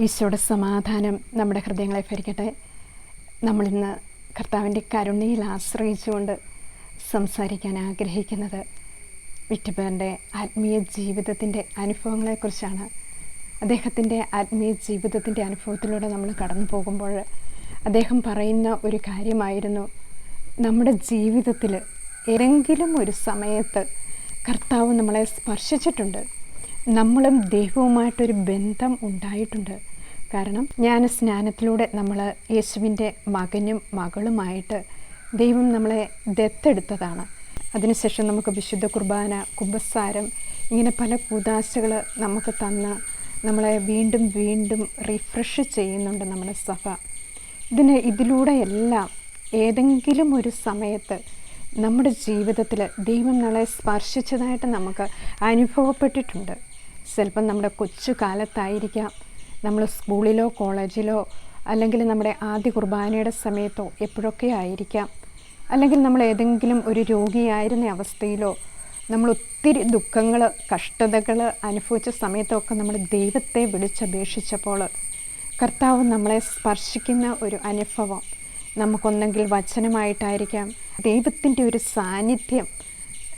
ഈശോയുടെ സമാധാനം നമ്മുടെ ഹൃദയങ്ങളെ ഭരിക്കട്ടെ. നമ്മളിന്ന് കർത്താവിന്റെ കരുണയിൽ ആശ്രയിച്ചുകൊണ്ട് സംസാരിക്കാൻ ആഗ്രഹിക്കുന്നത് വിറ്റുപേറിന്റെ ആത്മീയ ജീവിതത്തിന്റെ അനുഭവങ്ങളെക്കുറിച്ചാണ്. അദ്ദേഹത്തിന്റെ ആത്മീയ ജീവിതത്തിന്റെ അനുഭവത്തിലൂടെ നമ്മൾ കടന്നു പോകുമ്പോൾ അദ്ദേഹം പറയുന്ന ഒരു കാര്യമായിരുന്നു. നമ്മുടെ ജീവിതത്തിൽ ഏതെങ്കിലും ഒരു സമയത്ത് കർത്താവ് നമ്മളെ സ്പർശിച്ചിട്ടുണ്ട്. നമ്മളും ദൈവവുമായിട്ടൊരു ബന്ധം ഉണ്ടായിട്ടുണ്ട്. കാരണം ഞാൻ സ്നാനത്തിലൂടെ നമ്മൾ യേശുവിന്റെ മകനും മകളുമായിട്ട് ദൈവം നമ്മളെ ദത്തെടുത്തതാണ്. അതിനുശേഷം നമുക്ക് വിശുദ്ധ കുർബാന കുമ്പസാരം ഇങ്ങനെ പല കൂതാശകൾ നമുക്ക് തന്ന് നമ്മളെ വീണ്ടും വീണ്ടും റിഫ്രഷ് ചെയ്യുന്നുണ്ട് നമ്മുടെ സഭ. ഇതിന് ഇതിലൂടെയെല്ലാം ഏതെങ്കിലും ഒരു സമയത്ത് നമ്മുടെ ജീവിതത്തിൽ ദൈവം നമ്മളെ സ്പർശിച്ചതായിട്ട് നമുക്ക് അനുഭവപ്പെട്ടിട്ടുണ്ട്. ചിലപ്പം നമ്മുടെ കൊച്ചു കാലത്തായിരിക്കാം. നമ്മൾ സ്കൂളിലോ കോളേജിലോ അല്ലെങ്കിൽ നമ്മുടെ ആദ്യ കുർബാനയുടെ സമയത്തോ എപ്പോഴൊക്കെ ആയിരിക്കാം. അല്ലെങ്കിൽ നമ്മൾ ഏതെങ്കിലും ഒരു രോഗിയായിരുന്ന അവസ്ഥയിലോ നമ്മൾ ഒത്തിരി ദുഃഖങ്ങൾ കഷ്ടതകൾ അനുഭവിച്ച സമയത്തൊക്കെ നമ്മൾ ദൈവത്തെ വിളിച്ചപേക്ഷിച്ചപ്പോൾ കർത്താവ് നമ്മളെ സ്പർശിക്കുന്ന ഒരു അനുഭവം നമുക്കൊന്നെങ്കിൽ വചനമായിട്ടായിരിക്കാം. ദൈവത്തിന്റെ ഒരു സാന്നിധ്യം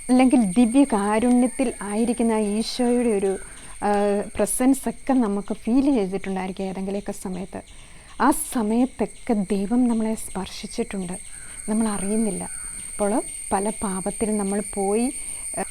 അല്ലെങ്കിൽ ദിവ്യകാരുണ്യത്തിൽ ആയിരിക്കുന്ന ഈശോയുടെ ഒരു പ്രസൻസ് ഒക്കെ നമുക്ക് ഫീൽ ചെയ്തിട്ടുണ്ടായിരിക്കും ഏതെങ്കിലുമൊക്കെ സമയത്ത്. ആ സമയത്തൊക്കെ ദൈവം നമ്മളെ സ്പർശിച്ചിട്ടുണ്ട്. നമ്മൾ അറിയുന്നില്ല. അപ്പോൾ പല പാപത്തിൽ നമ്മൾ പോയി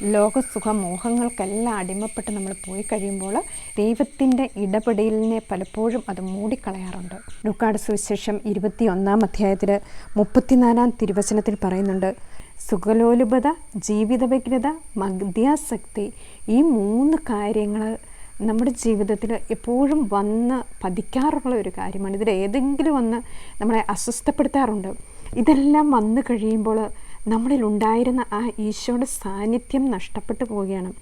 ലോകസുഖ മോഹങ്ങൾക്കെല്ലാം അടിമപ്പെട്ട് നമ്മൾ പോയി കഴിയുമ്പോൾ ദൈവത്തിന്റെ ഇടപെടലിനെ പലപ്പോഴും അത് മൂടിക്കളയാറുണ്ട്. ലുക്കാട് സുവിശേഷം ഇരുപത്തി ഒന്നാം അധ്യായത്തിൽ മുപ്പത്തിനാലാം തിരുവചനത്തിൽ പറയുന്നുണ്ട് സുഖലോലുപത ജീവിതവ്യഗ്രത മദ്യാസക്തി ഈ മൂന്ന് കാര്യങ്ങൾ നമ്മുടെ ജീവിതത്തിൽ എപ്പോഴും വന്ന് പതിക്കാറുള്ള ഒരു കാര്യമാണ്. ഇതിൽ ഏതെങ്കിലും ഒന്ന് നമ്മളെ അസ്വസ്ഥപ്പെടുത്താറുണ്ട്. ഇതെല്ലാം വന്നു കഴിയുമ്പോൾ നമ്മളിൽ ഉണ്ടായിരുന്ന ആ ഈശോയുടെ സാന്നിധ്യം നഷ്ടപ്പെട്ടു പോവുകയാണ്.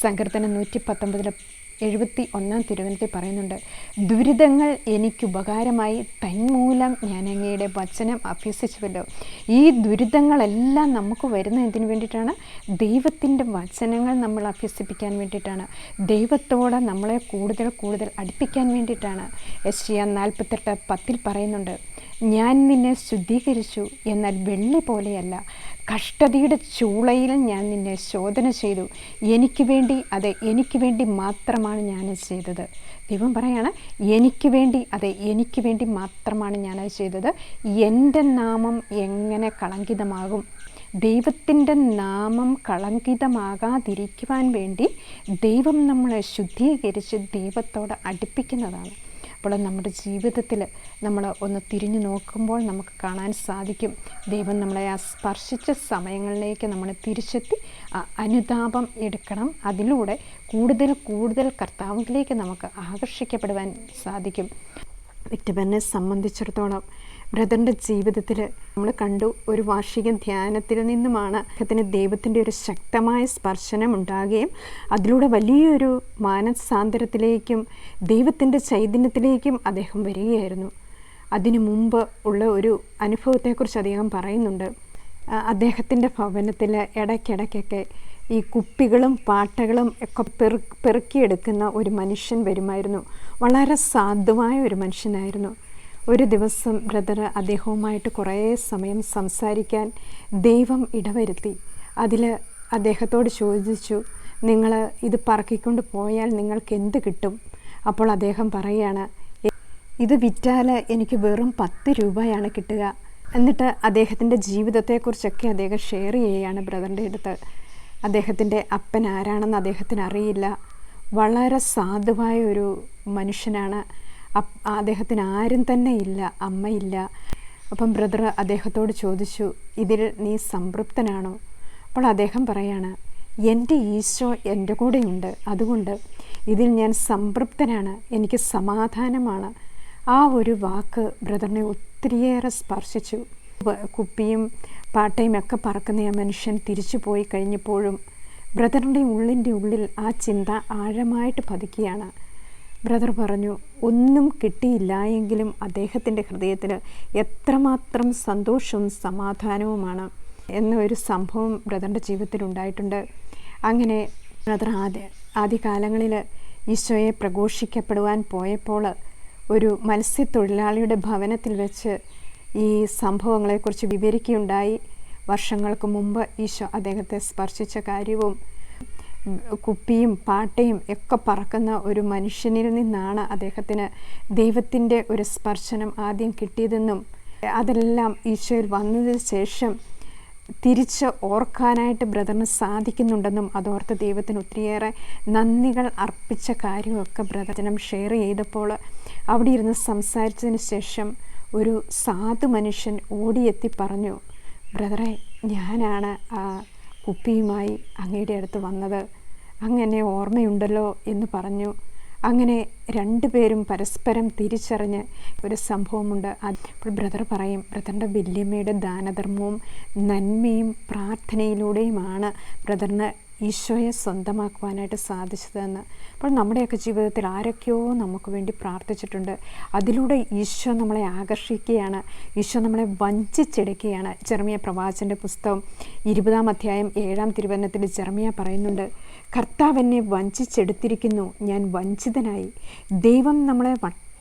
സങ്കീർത്തനം നൂറ്റി പത്തൊമ്പതിൽ എഴുപത്തി ഒന്നാം തിരുവനത്തിൽ പറയുന്നുണ്ട് ദുരിതങ്ങൾ എനിക്ക് ഉപകാരമായി. തന്മൂലം ഞാൻ അങ്ങയുടെ വചനം അഭ്യസിച്ചുവല്ലോ ഈ ദുരിതങ്ങളെല്ലാം നമുക്ക് വരുന്ന എന്തിനു വേണ്ടിയിട്ടാണ് ദൈവത്തിന്റെ വചനങ്ങൾ നമ്മൾ അഭ്യസിപ്പിക്കാൻ വേണ്ടിയിട്ടാണ്. ദൈവത്തോടെ നമ്മളെ കൂടുതൽ കൂടുതൽ അടുപ്പിക്കാൻ വേണ്ടിയിട്ടാണ്. എസ് ടി നാൽപ്പത്തെട്ട് പത്തിൽ പറയുന്നുണ്ട് ഞാൻ നിന്നെ ശുദ്ധീകരിച്ചു എന്നാൽ വെള്ളി പോലെയല്ല. കഷ്ടതയുടെ ചൂളയിൽ ഞാൻ നിന്നെ ശോധന ചെയ്തു. എനിക്ക് വേണ്ടി അതെ എനിക്ക് വേണ്ടി മാത്രമാണ് ഞാൻ ചെയ്തത്. ദൈവം പറയാണ് എനിക്ക് വേണ്ടി അതെ എനിക്ക് വേണ്ടി മാത്രമാണ് ഞാനത് ചെയ്തത്. എന്റെ നാമം എങ്ങനെ കളങ്കിതമാകും? ദൈവത്തിന്റെ നാമം കളങ്കിതമാകാതിരിക്കുവാൻ വേണ്ടി ദൈവം നമ്മളെ ശുദ്ധീകരിച്ച് ദൈവത്തോട് അടുപ്പിക്കുന്നതാണ്. അപ്പോൾ നമ്മുടെ ജീവിതത്തിൽ നമ്മൾ ഒന്ന് തിരിഞ്ഞു നോക്കുമ്പോൾ നമുക്ക് കാണാൻ സാധിക്കും. ദൈവം നമ്മളെ ആ സ്പർശിച്ച സമയങ്ങളിലേക്ക് നമ്മൾ തിരിച്ചെത്തി അനുതാപം എടുക്കണം. അതിലൂടെ കൂടുതൽ കൂടുതൽ കർത്താവിലേക്ക് നമുക്ക് ആകർഷിക്കപ്പെടുവാൻ സാധിക്കും. വിക്ടബനെ സംബന്ധിച്ചിടത്തോളം ബ്രദറിന്റെ ജീവിതത്തിൽ നമ്മൾ കണ്ടു ഒരു വാർഷിക ധ്യാനത്തിൽ നിന്നുമാണ് അദ്ദേഹത്തിന് ദൈവത്തിന്റെ ഒരു ശക്തമായ സ്പർശനം ഉണ്ടാകുകയും അതിലൂടെ വലിയൊരു മാനസാന്തരത്തിലേക്കും ദൈവത്തിന്റെ ചൈതന്യത്തിലേക്കും അദ്ദേഹം വരികയായിരുന്നു. അതിനു മുമ്പ് ഉള്ള ഒരു അനുഭവത്തെക്കുറിച്ച് അദ്ദേഹം പറയുന്നുണ്ട്. അദ്ദേഹത്തിന്റെ ഭവനത്തിൽ ഇടയ്ക്കിടയ്ക്കൊക്കെ ഈ കുപ്പികളും പാട്ടകളും ഒക്കെ പെറു പെറുക്കിയെടുക്കുന്ന ഒരു മനുഷ്യൻ വരുമായിരുന്നു. വളരെ സാധുവായ ഒരു മനുഷ്യനായിരുന്നു. ഒരു ദിവസം ബ്രദർ അദ്ദേഹവുമായിട്ട് കുറേ സമയം സംസാരിക്കാൻ ദൈവം ഇടവരുത്തി. അതിൽ അദ്ദേഹത്തോട് ചോദിച്ചു നിങ്ങൾ ഇത് പറക്കിക്കൊണ്ട് പോയാൽ നിങ്ങൾക്ക് എന്ത് കിട്ടും? അപ്പോൾ അദ്ദേഹം പറയുകയാണ് ഇത് വിറ്റാൽ എനിക്ക് വെറും പത്ത് രൂപയാണ് കിട്ടുക. എന്നിട്ട് അദ്ദേഹത്തിന്റെ ജീവിതത്തെക്കുറിച്ചൊക്കെ അദ്ദേഹം ഷെയർ ചെയ്യുകയാണ് ബ്രദറിന്റെ അടുത്ത്. അദ്ദേഹത്തിന്റെ അപ്പൻ ആരാണെന്ന് അദ്ദേഹത്തിന് അറിയില്ല. വളരെ സാധുവായ ഒരു മനുഷ്യനാണ്. അദ്ദേഹത്തിന് ആരും തന്നെ ഇല്ല അമ്മയില്ല അപ്പം ബ്രദർ അദ്ദേഹത്തോട് ചോദിച്ചു ഇതിൽ നീ സംതൃപ്തനാണോ? അപ്പോൾ അദ്ദേഹം പറയാണ് എന്റെ ഈശോ എന്റെ കൂടെയുണ്ട്. അതുകൊണ്ട് ഇതിൽ ഞാൻ സംതൃപ്തനാണ്. എനിക്ക് സമാധാനമാണ്. ആ ഒരു വാക്ക് ബ്രദറിനെ ഒത്തിരിയേറെ സ്പർശിച്ചു. കുപ്പിയും പാട്ടയും ഒക്കെ പറക്കുന്ന ആ മനുഷ്യൻ തിരിച്ചു പോയി കഴിഞ്ഞപ്പോഴും ബ്രദറിന്റെ ഉള്ളിന്റെ ഉള്ളിൽ ആ ചിന്ത ആഴമായിട്ട് പതിക്കുകയാണ് ബ്രദർ പറഞ്ഞു ഒന്നും കിട്ടിയില്ല എങ്കിലും അദ്ദേഹത്തിന്റെ ഹൃദയത്തിന് എത്രമാത്രം സന്തോഷവും സമാധാനവുമാണ് എന്നൊരു സംഭവം ബ്രദറിന്റെ ജീവിതത്തിൽ ഉണ്ടായിട്ടുണ്ട്. അങ്ങനെ ബ്രദർ ആദ്യ ആദ്യകാലങ്ങളിൽ ഈശോയെ പ്രഘോഷിക്കപ്പെടുവാൻ പോയപ്പോൾ ഒരു മത്സ്യത്തൊഴിലാളിയുടെ ഭവനത്തിൽ വെച്ച് ഈ സംഭവങ്ങളെക്കുറിച്ച് വിവരിക്കുകയുണ്ടായി. വർഷങ്ങൾക്ക് മുമ്പ് ഈശോ അദ്ദേഹത്തെ സ്പർശിച്ച കാര്യവും കുപ്പിയും പാട്ടയും ഒക്കെ പറക്കുന്ന ഒരു മനുഷ്യനിൽ നിന്നാണ് അദ്ദേഹത്തിന് ദൈവത്തിന്റെ ഒരു സ്പർശനം ആദ്യം കിട്ടിയതെന്നും അതെല്ലാം ഈശോയിൽ വന്നതിന് ശേഷം തിരിച്ച് ഓർക്കാനായിട്ട് ബ്രദറിന് സാധിക്കുന്നുണ്ടെന്നും അതോർത്ത് ദൈവത്തിന് ഒത്തിരിയേറെ നന്ദികൾ അർപ്പിച്ച കാര്യമൊക്കെ ബ്രദറിനും ഷെയർ ചെയ്തപ്പോൾ അവിടെ ഇരുന്ന് സംസാരിച്ചതിന് ശേഷം ഒരു സാധു മനുഷ്യൻ ഓടിയെത്തി പറഞ്ഞു ബ്രദറെ ഞാനാണ് കുപ്പിയുമായി അങ്ങയുടെ അടുത്ത് വന്നത്. അങ്ങനെ ഓർമ്മയുണ്ടല്ലോ എന്ന് പറഞ്ഞു. അങ്ങനെ രണ്ടുപേരും പരസ്പരം തിരിച്ചറിഞ്ഞ് ഒരു സംഭവമുണ്ട്. അപ്പോൾ ബ്രദർ പറയും ബ്രദറിന്റെ വല്യമ്മയുടെ ദാനധർമ്മവും നന്മയും പ്രാർത്ഥനയിലൂടെയുമാണ്. ബ്രദറിന് ഈശോയെ സ്വന്തമാക്കുവാനായിട്ട് സാധിച്ചതെന്ന്. അപ്പോൾ നമ്മുടെയൊക്കെ ജീവിതത്തിൽ ആരൊക്കെയോ നമുക്ക് വേണ്ടി പ്രാർത്ഥിച്ചിട്ടുണ്ട്. അതിലൂടെ ഈശോ നമ്മളെ ആകർഷിക്കുകയാണ്. ഈശോ നമ്മളെ വഞ്ചിച്ചെടുക്കുകയാണ് ചെറുമിയ പ്രവാചന്റെ പുസ്തകം ഇരുപതാം അധ്യായം ഏഴാം തിരുവനത്തിൽ ചെറുമിയ പറയുന്നുണ്ട് കർത്താവ് എന്നെ വഞ്ചിച്ചെടുത്തിരിക്കുന്നു. ഞാൻ വഞ്ചിതനായി. ദൈവം നമ്മളെ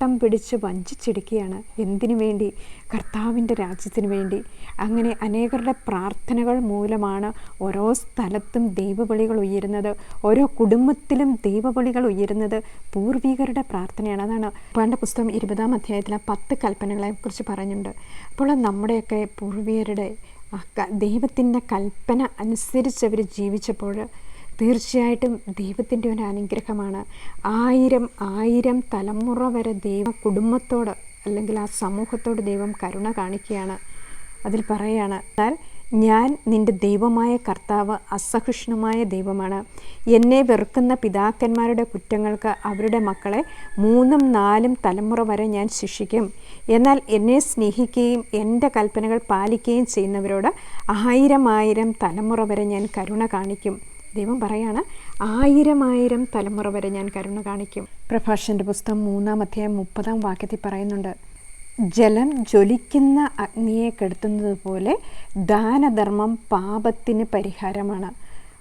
വട്ടം പിടിച്ച് വഞ്ചിച്ചെടുക്കുകയാണ് എന്തിനു വേണ്ടി? കർത്താവിന്റെ രാജ്യത്തിന് വേണ്ടി. അങ്ങനെ അനേകരുടെ പ്രാർത്ഥനകൾ മൂലമാണ് ഓരോ സ്ഥലത്തും ദൈവബലികൾ ഉയരുന്നത്. ഓരോ കുടുംബത്തിലും ദൈവബലികൾ ഉയരുന്നത് പൂർവികരുടെ പ്രാർത്ഥനയാണ്. അതാണ് പണ്ട് പുസ്തകം ഇരുപതാം അധ്യായത്തിലെ പത്ത് കൽപ്പനകളെ കുറിച്ച് പറഞ്ഞിട്ടുണ്ട്. അപ്പോൾ നമ്മുടെയൊക്കെ പൂർവികരുടെ ദൈവത്തിന്റെ കൽപ്പന അനുസരിച്ച് അവർ ജീവിച്ചപ്പോൾ തീർച്ചയായിട്ടും ദൈവത്തിന്റെ ഒരു അനുഗ്രഹമാണ്. ആയിരം ആയിരം തലമുറ വരെ ദൈവ കുടുംബത്തോട് അല്ലെങ്കിൽ ആ സമൂഹത്തോട് ദൈവം കരുണ കാണിക്കുകയാണ്. അതിൽ പറയുകയാണ് എന്നാൽ ഞാൻ നിന്റെ ദൈവമായ കർത്താവ് അസഹിഷ്ണുമായ ദൈവമാണ്. എന്നെ വെറുക്കുന്ന പിതാക്കന്മാരുടെ കുറ്റങ്ങൾക്ക് അവരുടെ മക്കളെ മൂന്നും നാലും തലമുറ വരെ ഞാൻ ശിക്ഷിക്കും. എന്നാൽ എന്നെ സ്നേഹിക്കുകയും എന്റെ കൽപ്പനകൾ പാലിക്കുകയും ചെയ്യുന്നവരോട് ആയിരം ആയിരം തലമുറ വരെ ഞാൻ കരുണ കാണിക്കും. ദൈവം പറയാണ് ആയിരം ആയിരം തലമുറ വരെ ഞാൻ കരുണ കാണിക്കും. പ്രഭാഷന്റെ പുസ്തകം മൂന്നാം അധ്യായം മുപ്പതാം വാക്യത്തിൽ പറയുന്നുണ്ട് ജലം ജ്വലിക്കുന്ന അഗ്നിയെ കെടുത്തുന്നത് പോലെ ദാനധർമ്മം പാപത്തിന് പരിഹാരമാണ്.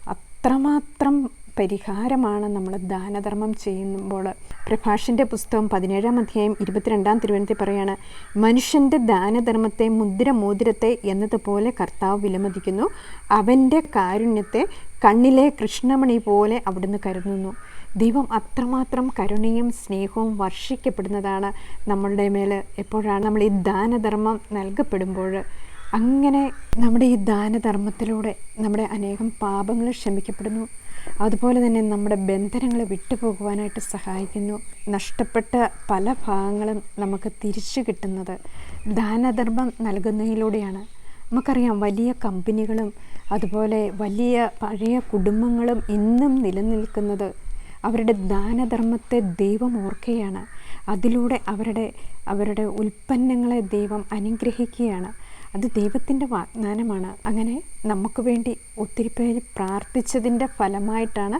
അത്രമാത്രം പരിഹാരമാണ് നമ്മൾ ദാനധർമ്മം ചെയ്യുമ്പോൾ. പ്രഭാഷിന്റെ പുസ്തകം പതിനേഴാം അധ്യായം ഇരുപത്തിരണ്ടാം തിരുവനന്തപുരത്തിൽ പറയാണ് മനുഷ്യന്റെ ദാനധർമ്മത്തെ മുദ്ര മോതിരത്തെ എന്നതുപോലെ കർത്താവ് വിലമതിക്കുന്നു. അവന്റെ കാരുണ്യത്തെ കണ്ണിലെ കൃഷ്ണമണി പോലെ അവിടുന്ന് കരുതുന്നു. ദൈവം അത്രമാത്രം കരുണയും സ്നേഹവും വർഷിക്കപ്പെടുന്നതാണ് നമ്മളുടെ മേൽ എപ്പോഴാണ് നമ്മൾ ഈ ദാനധർമ്മം നൽകപ്പെടുമ്പോൾ. അങ്ങനെ നമ്മുടെ ഈ ദാനധർമ്മത്തിലൂടെ നമ്മുടെ അനേകം പാപങ്ങൾ ക്ഷമിക്കപ്പെടുന്നു. അതുപോലെ തന്നെ നമ്മുടെ ബന്ധനങ്ങൾ വിട്ടുപോകുവാനായിട്ട് സഹായിക്കുന്നു. നഷ്ടപ്പെട്ട പല ഭാഗങ്ങളും നമുക്ക് തിരിച്ചു കിട്ടുന്നത് ദാനധർമ്മം നൽകുന്നതിലൂടെയാണ്. നമുക്കറിയാം വലിയ കമ്പനികളും അതുപോലെ വലിയ പഴയ കുടുംബങ്ങളും ഇന്നും നിലനിൽക്കുന്നത് അവരുടെ ദാനധർമ്മത്തെ ദൈവം ഓർക്കുകയാണ്. അതിലൂടെ അവരുടെ അവരുടെ ഉൽപ്പന്നങ്ങളെ ദൈവം അനുഗ്രഹിക്കുകയാണ്. അത് ദൈവത്തിന്റെ വാഗ്ദാനമാണ്. അങ്ങനെ നമുക്ക് വേണ്ടി ഒത്തിരി പേര് പ്രാർത്ഥിച്ചതിന്റെ ഫലമായിട്ടാണ്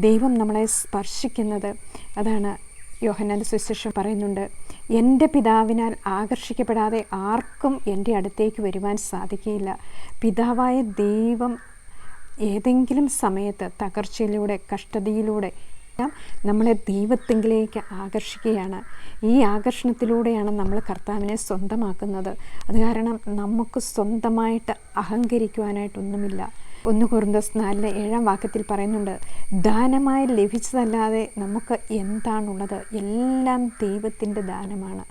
ദൈവം നമ്മളെ സ്പർശിക്കുന്നത്. അതാണ് യോഹന്നാന്റെ സുശേഷം പറയുന്നുണ്ട് എന്റെ പിതാവിനാൽ ആകർഷിക്കപ്പെടാതെ ആർക്കും എന്റെ അടുത്തേക്ക് വരുവാൻ സാധിക്കുകയില്ല. പിതാവായ ദൈവം ഏതെങ്കിലും സമയത്ത് തകർച്ചയിലൂടെ കഷ്ടതയിലൂടെ നമ്മളെ ദൈവത്തെങ്കിലേക്ക് ആകർഷിക്കുകയാണ്. ഈ ആകർഷണത്തിലൂടെയാണ് നമ്മൾ കർത്താവിനെ സ്വന്തമാക്കുന്നത്. അത് കാരണം നമുക്ക് സ്വന്തമായിട്ട് അഹങ്കരിക്കുവാനായിട്ടൊന്നുമില്ല. ഒന്ന് കുറുന്തസ് നാലിലെ ഏഴാം വാക്യത്തിൽ പറയുന്നുണ്ട് ദാനമായി ലഭിച്ചതല്ലാതെ നമുക്ക് എന്താണുള്ളത്? എല്ലാം ദൈവത്തിന്റെ ദാനമാണ്.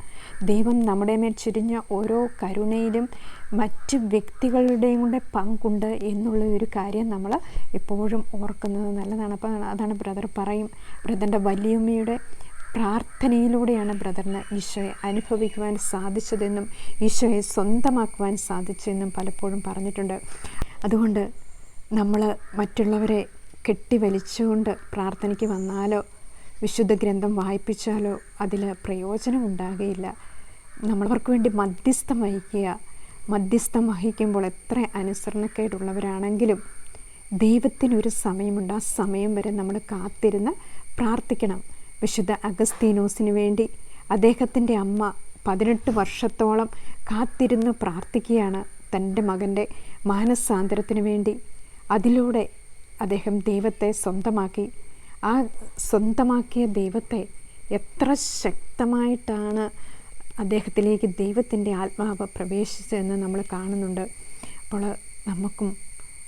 ദൈവം നമ്മുടെ മേൽ ചുരിഞ്ഞ ഓരോ കരുണയിലും മറ്റ് വ്യക്തികളുടെയും കൂടെ പങ്കുണ്ട് എന്നുള്ള ഒരു കാര്യം നമ്മൾ എപ്പോഴും ഓർക്കുന്നത് നല്ലതാണ്. അപ്പോൾ അതാണ് ബ്രദർ പറയും. ബ്രദറിന്റെ വലിയമ്മയുടെ പ്രാർത്ഥനയിലൂടെയാണ് ബ്രദറിന് ഈശോയെ അനുഭവിക്കുവാൻ സാധിച്ചതെന്നും ഈശോയെ സ്വന്തമാക്കുവാൻ സാധിച്ചതെന്നും പലപ്പോഴും പറഞ്ഞിട്ടുണ്ട്. അതുകൊണ്ട് നമ്മൾ മറ്റുള്ളവരെ കെട്ടിവലിച്ചുകൊണ്ട് പ്രാർത്ഥനയ്ക്ക് വന്നാലോ വിശുദ്ധ ഗ്രന്ഥം വായിപ്പിച്ചാലോ അതിൽ പ്രയോജനം ഉണ്ടാകുകയില്ല നമ്മളവർക്ക് വേണ്ടി മധ്യസ്ഥം വഹിക്കുക. മധ്യസ്ഥം വഹിക്കുമ്പോൾ എത്ര അനുസരണക്കേടുള്ളവരാണെങ്കിലും ദൈവത്തിനൊരു സമയമുണ്ട്. ആ സമയം വരെ നമ്മൾ കാത്തിരുന്ന് പ്രാർത്ഥിക്കണം. വിശുദ്ധ അഗസ്തീനോസിന് വേണ്ടി അദ്ദേഹത്തിന്റെ അമ്മ പതിനെട്ട് വർഷത്തോളം കാത്തിരുന്ന് പ്രാർത്ഥിക്കുകയാണ് തന്റെ മകന്റെ മാനസാന്തരത്തിന് വേണ്ടി. അതിലൂടെ അദ്ദേഹം ദൈവത്തെ സ്വന്തമാക്കി. ആ സ്വന്തമാക്കിയ ദൈവത്തെ എത്ര ശക്തമായിട്ടാണ് അദ്ദേഹത്തിലേക്ക് ദൈവത്തിന്റെ ആത്മാവ് പ്രവേശിച്ചതെന്ന് നമ്മൾ കാണുന്നുണ്ട്. അപ്പോൾ നമുക്കും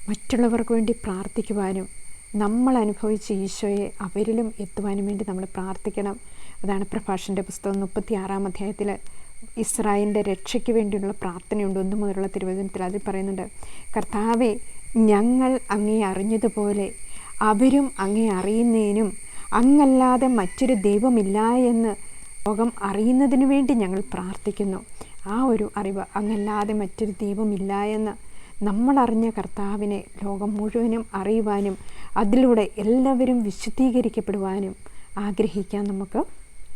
മറ്റുള്ളവർക്ക് വേണ്ടി പ്രാർത്ഥിക്കുവാനും നമ്മൾ അനുഭവിച്ച ഈശോയെ അവരിലും എത്തുവാനും വേണ്ടി നമ്മൾ പ്രാർത്ഥിക്കണം. അതാണ് പ്രഭാഷന്റെ പുസ്തകം മുപ്പത്തി ആറാം അധ്യായത്തിൽ ഇസ്രായേലിന്റെ രക്ഷയ്ക്ക് വേണ്ടിയുള്ള പ്രാർത്ഥനയുണ്ട്. ഒന്ന് മുതലുള്ള തിരുവചനത്തിൽ അതിൽ പറയുന്നുണ്ട് കർത്താവെ ഞങ്ങൾ അങ്ങേ അറിഞ്ഞതുപോലെ അവരും അങ്ങേ അറിയുന്നതിനും അങ്ങല്ലാതെ മറ്റൊരു ദൈവമില്ല എന്ന് ലോകം അറിയുന്നതിനു വേണ്ടി ഞങ്ങൾ പ്രാർത്ഥിക്കുന്നു. ആ ഒരു അറിവ് അങ്ങല്ലാതെ മറ്റൊരു ദൈവമില്ല എന്ന് നമ്മളറിഞ്ഞ കർത്താവിനെ ലോകം മുഴുവനും അറിയുവാനും അതിലൂടെ എല്ലാവരും വിശുദ്ധീകരിക്കപ്പെടുവാനും ആഗ്രഹിക്കാം നമുക്ക്.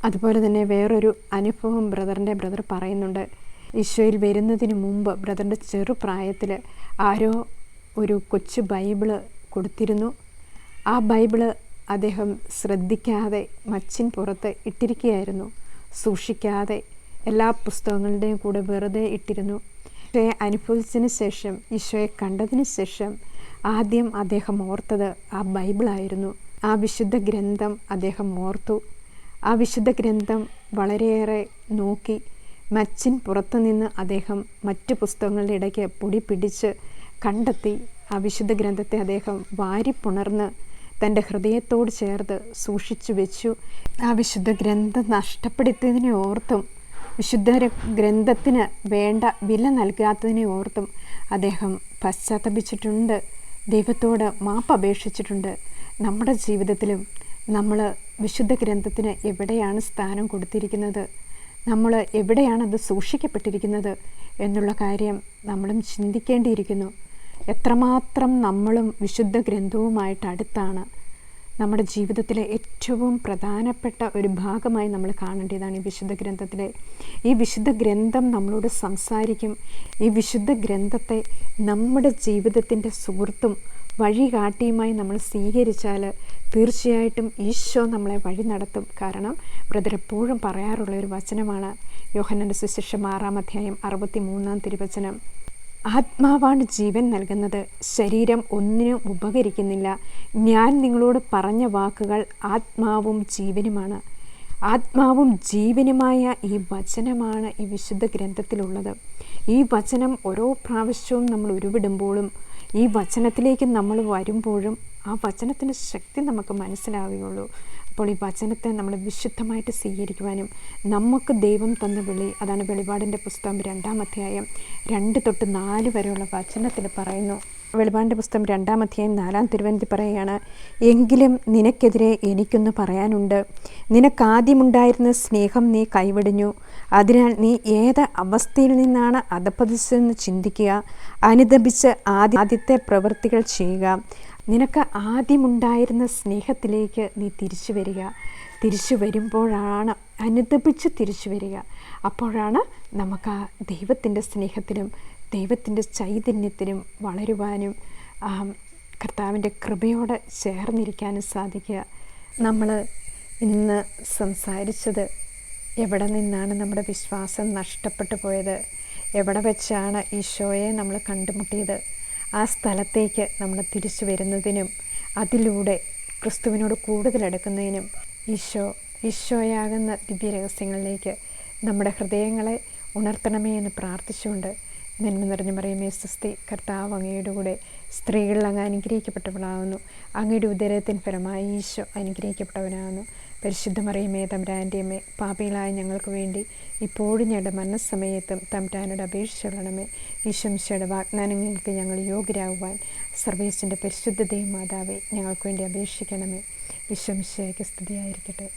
അതുപോലെ തന്നെ വേറൊരു അനുഭവം ബ്രദറിന്റെ ബ്രദർ പറയുന്നുണ്ട്. ഈശോയിൽ വരുന്നതിന് മുമ്പ് ബ്രദറിന്റെ ചെറുപ്രായത്തിൽ ആരോ ഒരു കൊച്ചു ബൈബിൾ കൊടുത്തിരുന്നു. ആ ബൈബിൾ അദ്ദേഹം ശ്രദ്ധിക്കാതെ മച്ചിൻ പുറത്ത് ഇട്ടിരിക്കുകയായിരുന്നു. സൂക്ഷിക്കാതെ എല്ലാ പുസ്തകങ്ങളുടെയും കൂടെ വെറുതെ ഇട്ടിരുന്നു. ഈശോയെ അനുഭവിച്ചതിന് ശേഷം ഈശോയെ കണ്ടതിന് ശേഷം ആദ്യം അദ്ദേഹം ഓർത്തത് ആ ബൈബിളായിരുന്നു. ആ വിശുദ്ധ ഗ്രന്ഥം അദ്ദേഹം ഓർത്തു. ആ വിശുദ്ധ ഗ്രന്ഥം വളരെയേറെ നോക്കി. മച്ചിൻ പുറത്തു നിന്ന് അദ്ദേഹം മറ്റു പുസ്തകങ്ങളുടെ ഇടയ്ക്ക് പൊടി പിടിച്ച് കണ്ടെത്തി ആ വിശുദ്ധ ഗ്രന്ഥത്തെ അദ്ദേഹം വാരിപ്പുണർന്ന് തന്റെ ഹൃദയത്തോട് ചേർത്ത് സൂക്ഷിച്ചു വെച്ചു. ആ വിശുദ്ധ ഗ്രന്ഥം നഷ്ടപ്പെടുത്തിയതിനെ ഓർത്തും വിശുദ്ധ ഗ്രന്ഥത്തിന് വേണ്ട വില നൽകാത്തതിനെ ഓർത്തും അദ്ദേഹം പശ്ചാത്തപിച്ചിട്ടുണ്ട്. ദൈവത്തോട് മാപ്പ് അപേക്ഷിച്ചിട്ടുണ്ട്. നമ്മുടെ ജീവിതത്തിലും നമ്മൾ വിശുദ്ധ ഗ്രന്ഥത്തിന് എവിടെയാണ് സ്ഥാനം കൊടുത്തിരിക്കുന്നത്? നമ്മൾ എവിടെയാണ് അത് സൂക്ഷിക്കപ്പെട്ടിരിക്കുന്നത്? എന്നുള്ള കാര്യം നമ്മളും ചിന്തിക്കേണ്ടിയിരിക്കുന്നു. എത്രമാത്രം നമ്മളും വിശുദ്ധ ഗ്രന്ഥവുമായിട്ട് അടുത്താണ് നമ്മുടെ ജീവിതത്തിലെ ഏറ്റവും പ്രധാനപ്പെട്ട ഒരു ഭാഗമായി നമ്മൾ കാണേണ്ടതാണ് ഈ വിശുദ്ധ ഗ്രന്ഥത്തിലെ. ഈ വിശുദ്ധ ഗ്രന്ഥം നമ്മളോട് സംസാരിക്കും. ഈ വിശുദ്ധ ഗ്രന്ഥത്തെ നമ്മുടെ ജീവിതത്തിന്റെ സുഹൃത്തും വഴികാട്ടിയുമായി നമ്മൾ സ്വീകരിച്ചാൽ തീർച്ചയായിട്ടും ഈശോ നമ്മളെ വഴി നടത്തും. കാരണം ബ്രദർ എപ്പോഴും പറയാറുള്ള ഒരു വചനമാണ്. യോഹനന്റെ സുശിഷ്യം ആറാം അധ്യായം അറുപത്തി മൂന്നാം തിരുവചനം. ആത്മാവാണ് ജീവൻ നൽകുന്നത്. ശരീരം ഒന്നിനും ഉപകരിക്കുന്നില്ല. ഞാൻ നിങ്ങളോട് പറഞ്ഞ വാക്കുകൾ ആത്മാവും ജീവനുമാണ്. ആത്മാവും ജീവനുമായ ഈ വചനമാണ് ഈ വിശുദ്ധ ഗ്രന്ഥത്തിലുള്ളത്. ഈ വചനം ഓരോ പ്രാവശ്യവും നമ്മൾ ഉരുവിടുമ്പോഴും ഈ വചനത്തിലേക്ക് നമ്മൾ വരുമ്പോഴും ആ വചനത്തിന്റെ ശക്തി നമുക്ക് മനസ്സിലാവുകയുള്ളൂ. അപ്പോൾ ഈ വചനത്തെ നമ്മൾ വിശുദ്ധമായിട്ട് സ്വീകരിക്കുവാനും നമുക്ക് ദൈവം തന്ന വിളി അതാണ് വെളിപാടിന്റെ പുസ്തകം രണ്ടാം അധ്യായം രണ്ട് തൊട്ട് നാല് വരെയുള്ള വചനത്തിൽ പറയുന്നു. വെളിപാടിന്റെ പുസ്തകം രണ്ടാം അധ്യായം നാലാം തിരുവനന്തി പറയുകയാണ് എങ്കിലും നിനക്കെതിരെ എനിക്കൊന്ന് പറയാനുണ്ട്. നിനക്കാദ്യമുണ്ടായിരുന്ന സ്നേഹം നീ കൈവിടിഞ്ഞു. അതിനാൽ നീ ഏത് അവസ്ഥയിൽ നിന്നാണ് അധപ്പതിച്ചതെന്ന് ചിന്തിക്കുക. അനുദപിച്ച് ആദ്യ ആദ്യത്തെ പ്രവൃത്തികൾ ചെയ്യുക. നിനക്ക് ആദ്യമുണ്ടായിരുന്ന സ്നേഹത്തിലേക്ക് നീ തിരിച്ചു വരിക. തിരിച്ചു വരുമ്പോഴാണ് അനുദപിച്ച് തിരിച്ചു വരിക. അപ്പോഴാണ് നമുക്ക് ആ ദൈവത്തിന്റെ സ്നേഹത്തിലും ദൈവത്തിന്റെ ചൈതന്യത്തിലും വളരുവാനും കർത്താവിന്റെ കൃപയോടെ ചേർന്നിരിക്കാനും സാധിക്കുക. നമ്മൾ ഇന്ന് സംസാരിച്ചത് എവിടെ നിന്നാണ് നമ്മുടെ വിശ്വാസം നഷ്ടപ്പെട്ടു പോയത്? എവിടെ വെച്ചാണ് ഈശോയെ നമ്മൾ കണ്ടുമുട്ടിയത്? ആ സ്ഥലത്തേക്ക് നമ്മൾ തിരിച്ചു വരുന്നതിനും അതിലൂടെ ക്രിസ്തുവിനോട് കൂടുതൽ അടുക്കുന്നതിനും ഈശോ ഈശോയാകുന്ന ദിവ്യരഹസ്യങ്ങളിലേക്ക് നമ്മുടെ ഹൃദയങ്ങളെ ഉണർത്തണമേ എന്ന് പ്രാർത്ഥിച്ചുകൊണ്ട് നന്മ നിറഞ്ഞു പറയുമേ സുസ്തി കർത്താവ് അങ്ങയുടെ കൂടെ സ്ത്രീകളിൽ അങ്ങ് അനുഗ്രഹിക്കപ്പെട്ടവളാകുന്നു അങ്ങയുടെ ഉദരത്തിൻ ഫലമായി ഈശോ അനുഗ്രഹിക്കപ്പെട്ടവനാകുന്നു പരിശുദ്ധമറിയമേ തമ്പുരാന്റെ അമ്മേ പാപികളായ ഞങ്ങൾക്ക് വേണ്ടി ഇപ്പോഴും ഞങ്ങളുടെ മരണസമയത്തും തമ്പുരാനോട് അപേക്ഷിച്ചുള്ളണമേ ഈശംശയുടെ വാഗ്ദാനങ്ങൾക്ക് ഞങ്ങൾ യോഗ്യരാകുവാൻ സർവേശന്റെ പരിശുദ്ധതയും മാതാവേ ഞങ്ങൾക്ക് വേണ്ടി അപേക്ഷിക്കണമേ. ഈശംശയ്ക്ക് സ്തുതിയായിരിക്കട്ടെ.